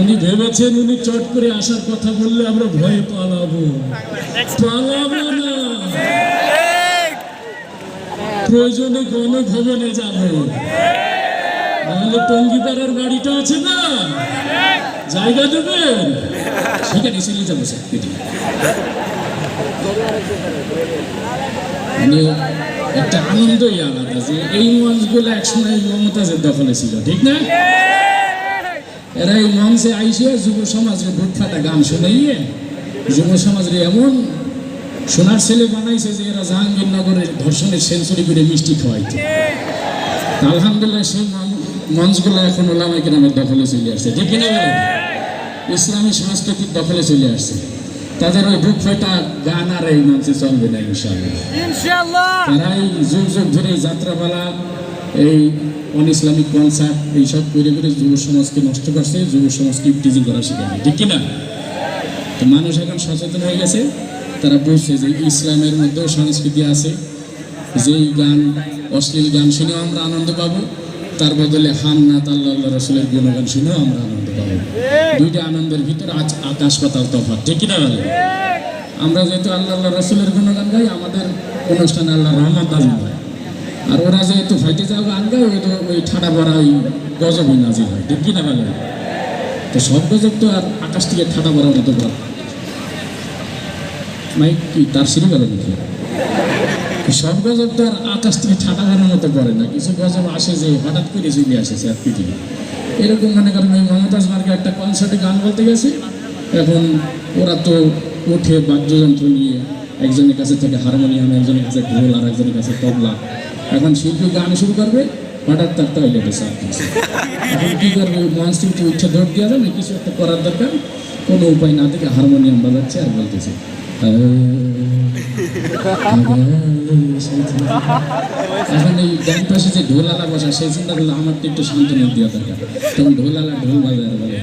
উনি ভেবেছেন উনি চট করে আসার কথা বললে আমরা ভয়ে পালাবো। পালাবো না। প্রয়োজনে গণভবনে যাব। নাহলে টঙ্গিপাড়ার বাড়িটা আছে না। জায়গা দেবেন? সেখানে চলে যাব স্যার একটা আনন্দই আলাদা যে এই মঞ্চগুলো একসময় মমতাজের দখলে ছিল, ঠিক না? এরা এই মঞ্চে আইসে যুব সমাজের ফাটা গান শুনাইয়ে যুব সমাজের এমন সোনার ছেলে বানাইছে যে এরা জাহাঙ্গীরনগরের ধর্ষণের সেঞ্চুরি করে মিষ্টি খাওয়াইছে আলহামদুলিল্লাহ সেই মঞ্চগুলো এখন ওলামাই গ্রামের দখলে চলে আসছে। ঠিক কিনা বলেন? ইসলামী সংস্কৃতির দখলে চলে আসছে। তাদের ওই বুক ফেটা গান আর এই মঞ্চে চলবে না ইনশাআল্লাহ। ইনশাআল্লাহ। তারা এই যুগ যুগ ধরে যাত্রাপালা এই অন ইসলামিক কনসার্ট এইসব করে করে যুব সমাজকে নষ্ট করছে, যুব সমাজকে ইপটিজিং করা শিখায় ঠিক কিনা? তো মানুষ এখন সচেতন হয়ে গেছে, তারা বুঝছে যে ইসলামের মধ্যেও সংস্কৃতি আছে, যেই গান, অশ্লীল গান শুনেও আমরা আনন্দ পাবো, তার বদলে হান্নাত আল্লাহ রসুলের গুণগান শুনেও আমরা আনন্দ পাবো। দুইটা আনন্দের ভিতরে আজ আকাশ পাতাল তফাৎ, ঠিক কিনা বলে আমরা যেহেতু আল্লাহ রসুলের গুণগান গাই, আমাদের অনুষ্ঠানে আল্লাহ হয় আর ওরা যেহেতু ফাইটে যাও গান গায় ওই তো ওই ঠাডা ভরা ওই গজবই নাজিল হয়। কিনা বলে তো সব গজব তো আর আকাশ থেকে ঠাডা ভরার মতো বল মাইক, কি, তার সিঁড়ি গেল নাকি? সব গজব তো আর আকাশ থেকে ঠাটা ভরার মতো পড়ে না। কিছু গজব আসে যে হঠাৎ করে চলে আসে স্যার পৃথিবী এরকম মনে করেন ওই মমতাজ মার্কে একটা কনসার্টে গান বলতে গেছে। এখন ওরা তো উঠে বাদ্যযন্ত্র নিয়ে একজনের কাছে থেকে হারমোনিয়াম একজনের কাছে ঢোল আর একজনের কাছে তবলা। এখন শিল্পী গান শুরু করবে হঠাৎ তার টয়লেটে এখন কী করবে মঞ্চ থেকে উঠে দৌড় দেওয়া যাবে কিছু একটা করার দরকার কোনো উপায় না থেকে হারমোনিয়াম বাজাচ্ছে আর বলতেছে এখন এই ডান পাশে যে ঢোলালা বসা সেই চিন্তা করলে আমার তো একটু সান্ত্বনা দেওয়া দরকার তখন ঢোলালা ঢোল বাজায় আর বলে